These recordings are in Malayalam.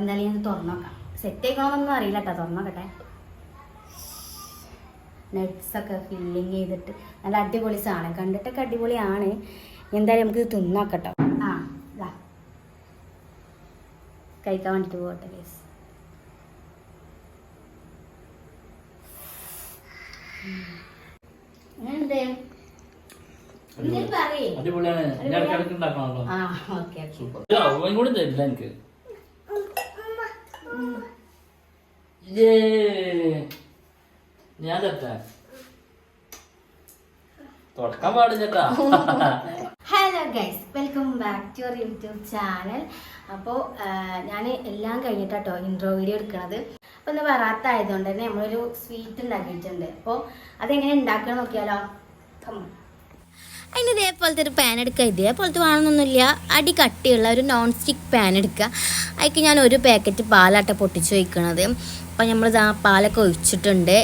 അപ്പം എന്തായാലും ഞാൻ തുറന്നു നോക്കാം സെറ്റ് ആയിക്കണമെന്നൊന്നും അറിയില്ല കേട്ടോ തുറന്നു നോക്കട്ടെ നട്ട്സൊക്കെ ഫില്ലിങ് ചെയ്തിട്ട് നല്ല അടിപൊളി സാധനം. കണ്ടിട്ടൊക്കെ അടിപൊളിയാണ്. എന്തായാലും നമുക്ക് ഇത് തിന്നോക്കട്ടോ. ആ ഇതാ കഴിക്കാൻ വേണ്ടിയിട്ട് പോകട്ടെ ഗൈസ് അടിപൊളിയാണ്. ഞാൻ ഇടയ്ക്കിടയ്ക്ക് ഉണ്ടാക്കണല്ലോ ആ ഓക്കെ സൂപ്പർ കൂടി തരില്ല എനിക്ക്. Hello guys welcome back to your YouTube channel അപ്പോൾ ഞാൻ എല്ലാം കഴിഞ്ഞിട്ടാട്ടോ ഇൻട്രോ വീഡിയോ എടുക്കണത്. അപ്പോൾ ഒന്ന് വറാത്ത ആയതുകൊണ്ട് തന്നെ നമ്മളൊരു സ്വീറ്റ് ഉണ്ടാക്കിയിട്ടുണ്ട്. അപ്പോൾ അതെങ്ങനെ ഉണ്ടാക്കണം നോക്കിയാലോ. അതിന് ഇതേപോലത്തെ ഒരു പാൻ എടുക്കുക ഇതേപോലത്തെ വേണമെന്നൊന്നുമില്ല. അടി കട്ടിയുള്ള ഒരു നോൺ സ്റ്റിക്ക് പാൻ എടുക്കുക അതിക്ക് ഞാൻ ഒരു പാക്കറ്റ് പാലാട്ട പൊട്ടിച്ച് വയ്ക്കണത് അപ്പോൾ നമ്മൾ പാലൊക്കെ ഒഴിച്ചിട്ടുണ്ട്.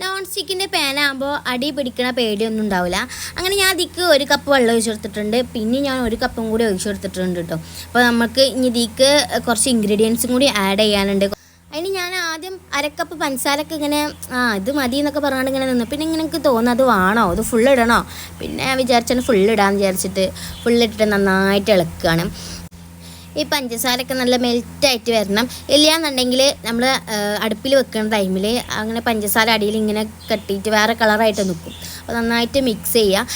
നോൺ സ്റ്റിക്കിന്റെ പാനാകുമ്പോൾ അടി പിടിക്കണ പേടിയൊന്നും ഉണ്ടാവില്ല അങ്ങനെ ഞാൻ അതിക്ക് ഒരു കപ്പ് വെള്ളം ഒഴിച്ചു കൊടുത്തിട്ടുണ്ട്. പിന്നെ ഞാൻ ഒരു കപ്പും കൂടി ഒഴിച്ചു കൊടുത്തിട്ടുണ്ട് കേട്ടോ അപ്പോൾ നമുക്ക് ഇനി ഇതിക്ക് കുറച്ച് ഇൻഗ്രീഡിയൻസും കൂടി ആഡ് ചെയ്യാനുണ്ട്. അതിന് ഞാൻ ആദ്യം അരക്കപ്പ് പഞ്ചസാരക്ക് ഇങ്ങനെ ആ ഇത് മതി എന്നൊക്കെ പറഞ്ഞുകൊണ്ട് ഇങ്ങനെ നിന്നു. പിന്നെ ഇങ്ങനെ എനിക്ക് തോന്നുന്നു അത് വേണോ? അത് ഫുൾ ഇടണോ? പിന്നെ വിചാരിച്ചാൽ ഫുൾ ഇടാമെന്ന് വിചാരിച്ചിട്ട് ഫുൾ ഇട്ടിട്ട് നന്നായിട്ട് ഇളക്കുകയാണ് ഈ പഞ്ചസാരയൊക്കെ നല്ല മെൽറ്റായിട്ട് വരണം. ഇല്ലയെന്നുണ്ടെങ്കിൽ നമ്മൾ അടുപ്പിൽ വെക്കുന്ന ടൈമിൽ അങ്ങനെ പഞ്ചസാര അടിയിൽ ഇങ്ങനെ കെട്ടിയിട്ട് വേറെ കളറായിട്ട് നിൽക്കും അപ്പോൾ നന്നായിട്ട് മിക്സ് ചെയ്യുക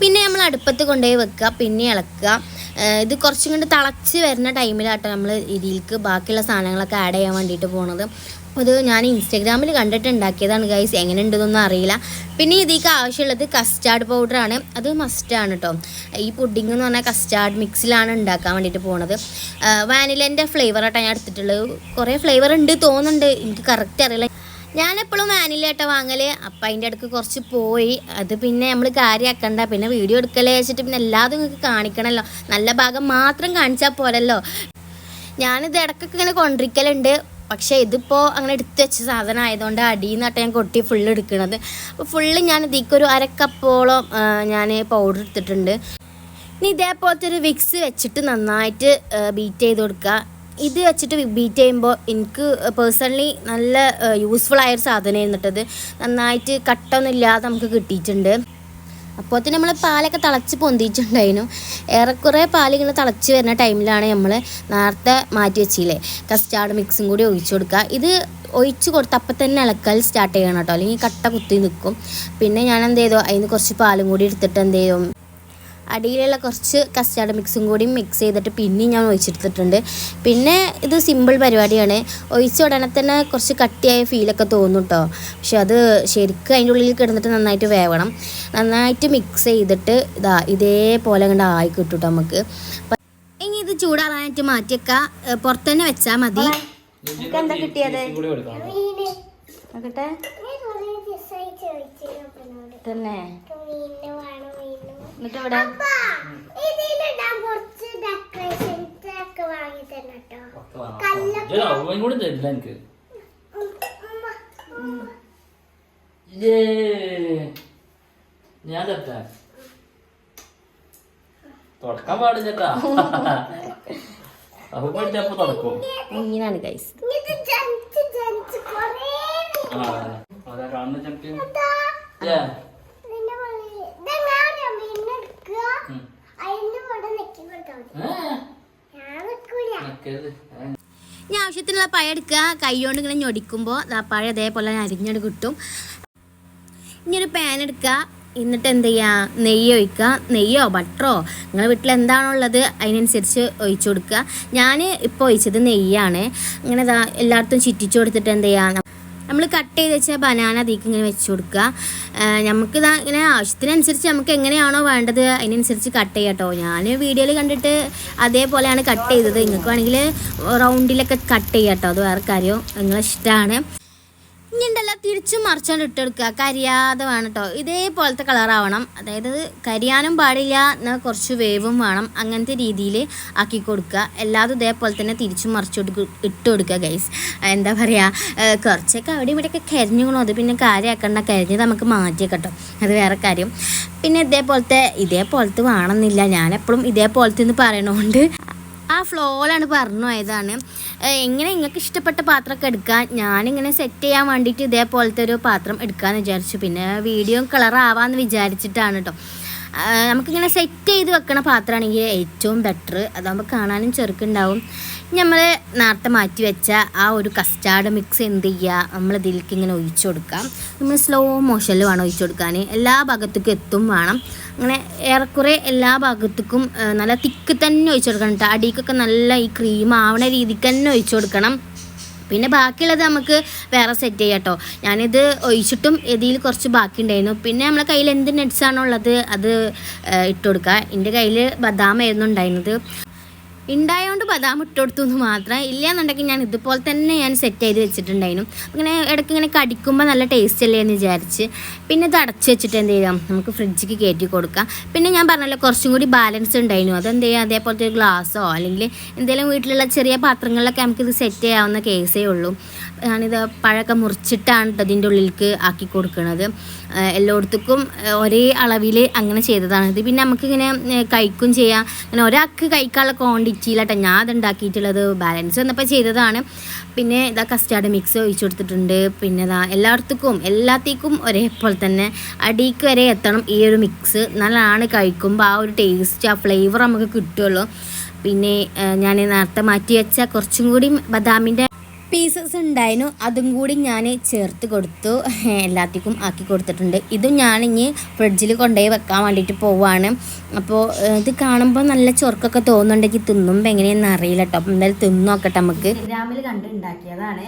പിന്നെ നമ്മൾ അടുപ്പത്ത് കൊണ്ടുപോയി വെക്കുക പിന്നെ ഇളക്കുക. ഇത് കുറച്ചും കൂടി തിളച്ച് വരുന്ന ടൈമിലാട്ടോ നമ്മൾ ഇതിലേക്ക് ബാക്കിയുള്ള സാധനങ്ങളൊക്കെ ആഡ് ചെയ്യാൻ വേണ്ടിയിട്ട് പോണത്. അപ്പോൾ ഞാൻ ഇൻസ്റ്റാഗ്രാമിൽ കണ്ടിട്ട് ഉണ്ടാക്കിയതാണ് ഗൈസ് എങ്ങനെ ഉണ്ടെന്നൊന്നും അറിയില്ല. പിന്നെ ഇതിലേക്ക് ആവശ്യമുള്ളത് കസ്റ്റാർഡ് പൗഡറാണ് അത് മസ്റ്റാണ് കേട്ടോ ഈ പുഡിംഗ് എന്ന് പറഞ്ഞാൽ കസ്റ്റാർഡ് മിക്സിലാണ് ഉണ്ടാക്കാൻ വേണ്ടിയിട്ട് പോണത്. വാനിലേന്റെ ഫ്ലേവറായിട്ടാണ് ഞാൻ എടുത്തിട്ടുള്ളത്. കുറേ ഫ്ലേവർ ഉണ്ട് തോന്നുന്നുണ്ട്. എനിക്ക് കറക്റ്റ് അറിയില്ല. ഞാനെപ്പോഴും വാനിലേട്ട വാങ്ങൽ. അപ്പം അതിന്റെ അടുക്ക് കുറച്ച് പോയി. അത് പിന്നെ നമ്മൾ കാര്യമാക്കണ്ട പിന്നെ വീഡിയോ എടുക്കലേ വെച്ചിട്ട് പിന്നെ എല്ലാതും നിങ്ങൾക്ക് കാണിക്കണമല്ലോ നല്ല ഭാഗം മാത്രം കാണിച്ചാൽ പോരല്ലോ. ഞാനിത് ഇടയ്ക്കൊക്കെ ഇങ്ങനെ കൊണ്ടിരിക്കലുണ്ട്. പക്ഷേ ഇതിപ്പോൾ അങ്ങനെ എടുത്തു വെച്ച സാധനം ആയതുകൊണ്ട് അടിയിൽ നിന്നിട്ട് ഞാൻ കൊട്ടി ഫുള്ള് എടുക്കുന്നത് അപ്പോൾ ഫുള്ള് ഞാൻ ഇതിക്കൊരു അരക്കപ്പോളം ഞാൻ പൗഡർ എടുത്തിട്ടുണ്ട്. ഇനി ഇതേപോലത്തെ ഒരു വിക്സ് വെച്ചിട്ട് നന്നായിട്ട് ബീറ്റ് ചെയ്ത് കൊടുക്കുക ഇത് വെച്ചിട്ട് ബീറ്റ് ചെയ്യുമ്പോൾ എനിക്ക് പേഴ്സണലി നല്ല യൂസ്ഫുൾ ആയൊരു സാധനമായിരുന്നു കേട്ടത് നന്നായിട്ട് കട്ടൊന്നും ഇല്ലാതെ നമുക്ക് കിട്ടിയിട്ടുണ്ട്. അപ്പോൾ തന്നെ നമ്മൾ പാലൊക്കെ തിളച്ച് പൊന്തിയിട്ടുണ്ടായിരുന്നു. ഏറെക്കുറെ പാലിങ്ങനെ തിളച്ച് വരുന്ന ടൈമിലാണ് നമ്മൾ നേരത്തെ മാറ്റി വെച്ചില്ലേ. കസ്റ്റാർഡ് മിക്സും കൂടി ഒഴിച്ചു കൊടുക്കുക. ഇത് ഒഴിച്ച് കൊടുത്ത് അപ്പം തന്നെ ഇളക്കൽ സ്റ്റാർട്ട് ചെയ്യണം കേട്ടോ. അല്ലെങ്കിൽ കട്ട കുത്തി നിൽക്കും പിന്നെ ഞാൻ എന്ത് ചെയ്തു? അതിന് കുറച്ച് പാലും കൂടി എടുത്തിട്ട് എന്ത് ചെയ്യും അടിയിലുള്ള കുറച്ച് കസ്റ്റാർഡ് മിക്സും കൂടി മിക്സ് ചെയ്തിട്ട് പിന്നെയും ഞാൻ ഒഴിച്ചെടുത്തിട്ടുണ്ട്. പിന്നെ ഇത് സിമ്പിൾ പരിപാടിയാണ്. ഒഴിച്ച ഉടനെ തന്നെ കുറച്ച് കട്ടിയായ ഫീലൊക്കെ തോന്നും കേട്ടോ പക്ഷെ അത് ശരിക്കും അതിന്റെ ഉള്ളിൽ കിടന്നിട്ട് നന്നായിട്ട് വേവണം. നന്നായിട്ട് മിക്സ് ചെയ്തിട്ട് ഇതാ ഇതേപോലെ കണ്ട് ആയി കിട്ടും നമുക്ക് ഇനി ഇത് ചൂടാറാനായിട്ട് മാറ്റിയൊക്കെ. പുറത്തു തന്നെ വെച്ചാൽ മതി. എന്താ കിട്ടിയത്? തന്നെ എന്നിട്ട് ഇവിടെ കൂടി തരില്ല എനിക്ക്. ഞാൻ തെറ്റാ തുടക്കാൻ പാടില്ലട്ടാ അപ്പൊ തുടക്കും. ഇങ്ങനെയാണ് ഗൈസ് ആ അതാ കാണുന്ന ചട്ടി ഇനി ആവശ്യത്തിനുള്ള പഴം എടുക്കുക. കൈ കൊണ്ട് ഇങ്ങനെ ഞൊടിക്കുമ്പോൾ ആ പഴം ഇതേപോലെ അരിഞ്ഞെടു കിട്ടും. ഇനി ഒരു പാൻ എടുക്കുക. എന്നിട്ട് എന്ത് ചെയ്യുക നെയ്യ് ഒഴിക്കുക. നെയ്യോ ബട്ടറോ? നിങ്ങളുടെ വീട്ടിൽ എന്താണോ ഉള്ളത് അതിനനുസരിച്ച് ഒഴിച്ചു കൊടുക്കുക. ഞാൻ ഇപ്പോൾ ഒഴിച്ചത് നെയ്യാണ്. ഇങ്ങനെ ഇതാ എല്ലായിടത്തും ചുറ്റിച്ചു കൊടുത്തിട്ട് എന്ത് ചെയ്യുക നമ്മൾ കട്ട് ചെയ്ത് വെച്ച ബനാന അതിക്ക് ഇങ്ങനെ വെച്ച് കൊടുക്കുക. നമുക്ക് ഇതാ ഇങ്ങനെ ആവശ്യത്തിനനുസരിച്ച് നമുക്ക് എങ്ങനെയാണോ വേണ്ടത് അതിനനുസരിച്ച് കട്ട് ചെയ്യാം കേട്ടോ ഞാൻ വീഡിയോയിൽ കണ്ടിട്ട് അതേപോലെയാണ് കട്ട് ചെയ്തത്. നിങ്ങൾക്ക് വേണമെങ്കിൽ റൗണ്ടിലൊക്കെ കട്ട് ചെയ്യാം കേട്ടോ അത് വേറെ കാര്യം. നിങ്ങളെ ഇഷ്ടമാണ് ഇനി ഉണ്ടല്ലോ തിരിച്ചും മറിച്ചോണ്ട് ഇട്ടെടുക്കുക. കരിയാതെ വേണം കേട്ടോ ഇതേപോലത്തെ കളറാവണം അതായത് കരിയാനും പാടില്ല എന്നാൽ കുറച്ച് വേവും വേണം. അങ്ങനത്തെ രീതിയിൽ ആക്കി കൊടുക്കുക. എല്ലാതും ഇതേപോലെ തന്നെ തിരിച്ചും മറിച്ചു ഇട്ട് കൊടുക്കുക ഗൈസ് എന്താ പറയുക കുറച്ചൊക്കെ അവിടെ ഇവിടെയൊക്കെ കരിഞ്ഞുകൊള്ളൂ അത് പിന്നെ കാര്യമാക്കണ്ട കരിഞ്ഞത് നമുക്ക് മാറ്റിയൊക്കെ കേട്ടോ അത് വേറെ കാര്യം. പിന്നെ ഇതേപോലത്തെ ഇതേപോലത്തെ വേണമെന്നില്ല. ഞാനെപ്പോഴും ഇതേപോലത്തെ എന്ന് പറയണോണ്ട് ആ ഫ്ലോയിലാണ് പറഞ്ഞു പോയതാണ്. എങ്ങനെ നിങ്ങൾക്ക് ഇഷ്ടപ്പെട്ട പാത്രമൊക്കെ എടുക്കാൻ ഞാനിങ്ങനെ സെറ്റ് ചെയ്യാൻ വേണ്ടിയിട്ട് ഇതേപോലത്തെ ഒരു പാത്രം എടുക്കാമെന്ന് വിചാരിച്ചു. പിന്നെ വീഡിയോ കളറാവാന്ന് വിചാരിച്ചിട്ടാണ് കേട്ടോ നമുക്കിങ്ങനെ സെറ്റ് ചെയ്ത് വെക്കണ പാത്രമാണെങ്കിൽ ഏറ്റവും ബെറ്റർ അതാകുമ്പോൾ കാണാനും ചെറുക്കുണ്ടാവും. നമ്മൾ നേരത്തെ മാറ്റി വെച്ച ആ ഒരു കസ്റ്റാർഡ് മിക്സ് എന്ത് ചെയ്യുക നമ്മൾ ഇതിലേക്ക് ഇങ്ങനെ ഒഴിച്ചു കൊടുക്കാം. നമ്മൾ സ്ലോ മോഷനിൽ വേണം ഒഴിച്ചു കൊടുക്കാൻ എല്ലാ ഭാഗത്തേക്കും എത്തും വേണം. അങ്ങനെ ഏറെക്കുറെ എല്ലാ ഭാഗത്തേക്കും നല്ല തിക്ക് തന്നെ ഒഴിച്ചു കൊടുക്കണം കേട്ടോ അടിക്കൊക്കെ നല്ല ഈ ക്രീം ആവണ രീതിക്ക് തന്നെ ഒഴിച്ചു കൊടുക്കണം. പിന്നെ ബാക്കിയുള്ളത് നമുക്ക് വേറെ സെറ്റ് ചെയ്യാം കേട്ടോ ഞാനിത് ഒഴിച്ചിട്ടും ഇതിൽ കുറച്ച് ബാക്കി ഉണ്ടായിരുന്നു പിന്നെ നമ്മളെ കയ്യിൽ എന്ത് ആണോ ഉള്ളത് അത് ഇട്ട് കൊടുക്കുക. എന്റെ കയ്യിൽ ബദാമായിരുന്നു ഉണ്ടായിരുന്നത്. ഉണ്ടായതുകൊണ്ട് ബദാം ഇട്ട് കൊടുത്തു എന്ന് മാത്രം. ഇല്ലയെന്നുണ്ടെങ്കിൽ ഞാൻ ഇതുപോലെ തന്നെ ഞാൻ സെറ്റ് ചെയ്ത് വെച്ചിട്ടുണ്ടായിരുന്നു. ഇങ്ങനെ ഇടയ്ക്ക് ഇങ്ങനെ കടിക്കുമ്പോൾ നല്ല ടേസ്റ്റ് അല്ലേ എന്ന് വിചാരിച്ച്. പിന്നെ ഇത് അടച്ച് വെച്ചിട്ട് എന്ത് ചെയ്യാം? നമുക്ക് ഫ്രിഡ്ജിക്ക് കയറ്റി കൊടുക്കാം. പിന്നെ ഞാൻ പറഞ്ഞല്ലോ കുറച്ചും കൂടി ബാലൻസ് ഉണ്ടായിരുന്നു. അതെന്ത് ചെയ്യാം? അതേപോലത്തെ ഒരു ഗ്ലാസ്സോ അല്ലെങ്കിൽ എന്തെങ്കിലും വീട്ടിലുള്ള ചെറിയ പാത്രങ്ങളിലൊക്കെ നമുക്കിത് സെറ്റ് ചെയ്യാവുന്ന കേസേ ഉള്ളൂ. ഞാനിത് പഴമൊക്കെ മുറിച്ചിട്ടാണ് ഇതിന്റെ ഉള്ളിലേക്ക് ആക്കി കൊടുക്കുന്നത് എല്ലായിടത്തേക്കും ഒരേ അളവിൽ അങ്ങനെ ചെയ്തതാണ്. ഇത് പിന്നെ നമുക്കിങ്ങനെ കഴിക്കും ചെയ്യാം. അങ്ങനെ ഒരാൾക്ക് കഴിക്കാനുള്ള ക്വാണ്ടിറ്റിയിലാട്ടോ ഞാൻ അത് ഉണ്ടാക്കിയിട്ടുള്ളത്. ബാലൻസ് വന്നപ്പോൾ ചെയ്തതാണ്. പിന്നെ ഇതാ കസ്റ്റാർഡ് മിക്സ് ഒഴിച്ചു കൊടുത്തിട്ടുണ്ട്. പിന്നെ ഇതാ എല്ലായിടത്തേക്കും എല്ലാത്തേക്കും ഒരേപോലെ തന്നെ അടിക്ക് വരെ എത്തണം ഈ ഒരു മിക്സ് നല്ലതാണ് കഴിക്കുമ്പോൾ ആ ഒരു ടേസ്റ്റ് ആ ഫ്ലേവർ നമുക്ക് കിട്ടുമല്ലോ പിന്നെ ഞാൻ നേരത്തെ മാറ്റി വെച്ച കുറച്ചും കൂടി ബദാമിന്റെ പീസസ് ഉണ്ടായിരുന്നു. അതും കൂടി ഞാൻ ചേർത്ത് കൊടുത്തു. എല്ലാത്തിക്കും ആക്കി കൊടുത്തിട്ടുണ്ട്. ഇതും ഞാനിനി ഫ്രിഡ്ജിൽ കൊണ്ടുപോയി വെക്കാൻ വേണ്ടിയിട്ട് പോവാണ്. അപ്പോൾ ഇത് കാണുമ്പോൾ നല്ല ചൊർക്കൊക്കെ തോന്നുന്നുണ്ടെങ്കിൽ തിന്നുമ്പോൾ എങ്ങനെയാണെന്ന് അറിയില്ല കേട്ടോ അപ്പം എന്തായാലും തിന്നു നോക്കട്ടെ നമുക്ക്. ഇൻസ്റ്റാഗ്രാമിൽ കണ്ട് ഉണ്ടാക്കിയതാണ്.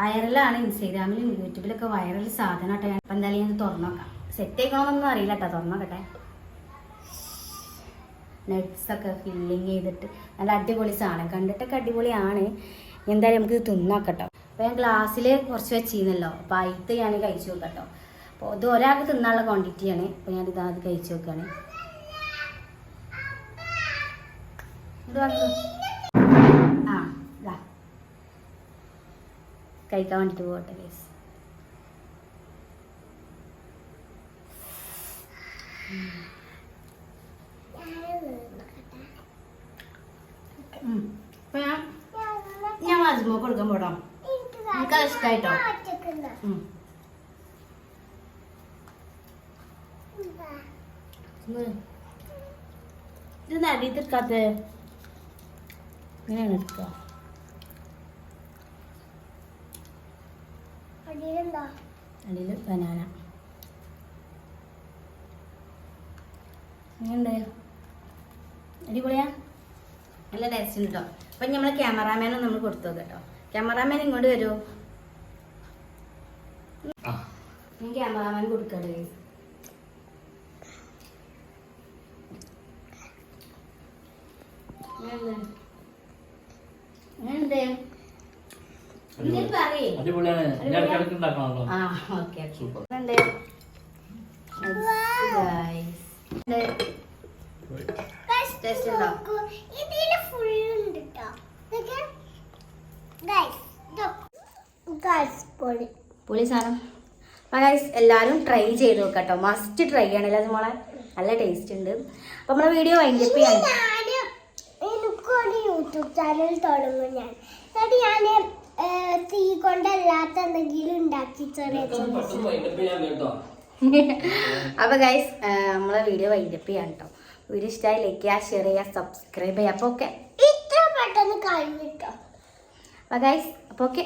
വൈറലാണ് ഇൻസ്റ്റാഗ്രാമിലും യൂട്യൂബിലൊക്കെ വൈറൽ സാധനം കേട്ടോ അപ്പം എന്തായാലും ഞാൻ തുറന്നു നോക്കാം. സെറ്റ് ആക്കണമെന്നൊന്നും അറിയില്ല കേട്ടോ തുറന്നു നോക്കട്ടെ. നട്ട്സ് ഒക്കെ ഫില്ലിങ് ചെയ്തിട്ട്. നല്ല അടിപൊളി സാധനം. കണ്ടിട്ടൊക്കെ അടിപൊളിയാണ്. എന്തായാലും നമുക്ക് ഇത് തിന്നാക്കട്ടോ. അപ്പോൾ ഞാൻ ഗ്ലാസ്സിൽ കുറച്ച് വെച്ചിരുന്നല്ലോ. അപ്പോൾ അയിത്ത് ഞാൻ കഴിച്ചു നോക്കട്ടോ അപ്പോൾ ഇത് ഒരാൾക്ക് തിന്നാനുള്ള ക്വാണ്ടിറ്റിയാണ് അപ്പോൾ ഞാൻ ഇതാ ആദ്യം കഴിച്ചു നോക്കുകയാണ് ആ കഴിക്കാൻ വേണ്ടിയിട്ട് പോകട്ടെ ഗൈസ് അപ്പൊ ഞാൻ അജ്മോ കൊടുക്കാൻ പോടാം. നിനക്ക് ഇഷ്ടായിട്ടോ. ഇത് എടുക്കാത്ത? ഇങ്ങനെയാണ് എടുക്കുക അടിയിൽ ബനാന. എങ്ങനെയുണ്ട് അടിപൊളിയാ? നല്ല ടേസ്റ്റ് ഉണ്ട് കേട്ടോ അപ്പം നമ്മളെ ക്യാമറാമാനെ നമ്മൾ കൊടുത്തു കേട്ടോ ക്യാമറാമാൻ ഇങ്ങോട്ട് വരൂ. ആ. ഞാൻ ക്യാമറാമാൻ കൊടുക്കട്ടെ അടിപൊളിയാണ് ഞാൻ ഇടയ്ക്കിടയ്ക്ക് ഉണ്ടാക്കണമല്ലോ ആ ഓക്കെ Super. ഉണ്ട് ടേസ്റ്റ് ഉണ്ടോ ഇതിൽ ഫുൾ ഉണ്ട് ട്ടോ. ഇതൊക്കെ guys, ഇതൊ- guys, പൊളി. പുളി സാധനം ഗൈസ് എല്ലാവരും ട്രൈ ചെയ്ത് നോക്കട്ടോ. മസ്റ്റ് ട്രൈ ആണല്ലോ അത് മോളെ? നല്ല ടേസ്റ്റ് ഉണ്ട്. അപ്പോൾ നമ്മളെ വീഡിയോ വൈൻഡപ്പ് ചെയ്യാൻ. എനിക്കൊരു യൂട്യൂബ് ചാനൽ തുടങ്ങും ഞാൻ. എന്നിട്ട് ഞാൻ ഏർ, തീ കൊണ്ടല്ലാത്ത എന്തെങ്കിലും ഉണ്ടാക്കി ചെറിയ ചെറിയ അപ്പോൾ ഗൈസ് നമ്മളെ വീഡിയോ വൈൻഡപ്പ് ചെയ്യാൻ കേട്ടോ വീഡിയോ ഇഷ്ടമായി ലൈക്ക് ചെയ്യുക ഷെയർ ചെയ്യുക സബ്സ്ക്രൈബ് ചെയ്യുക. അപ്പോൾ ഓക്കെ ഇത്ര പെട്ടെന്ന് കഴിഞ്ഞിട്ടോ? അപ്പോൾ ഗൈസ് അപ്പോൾ ഓക്കെ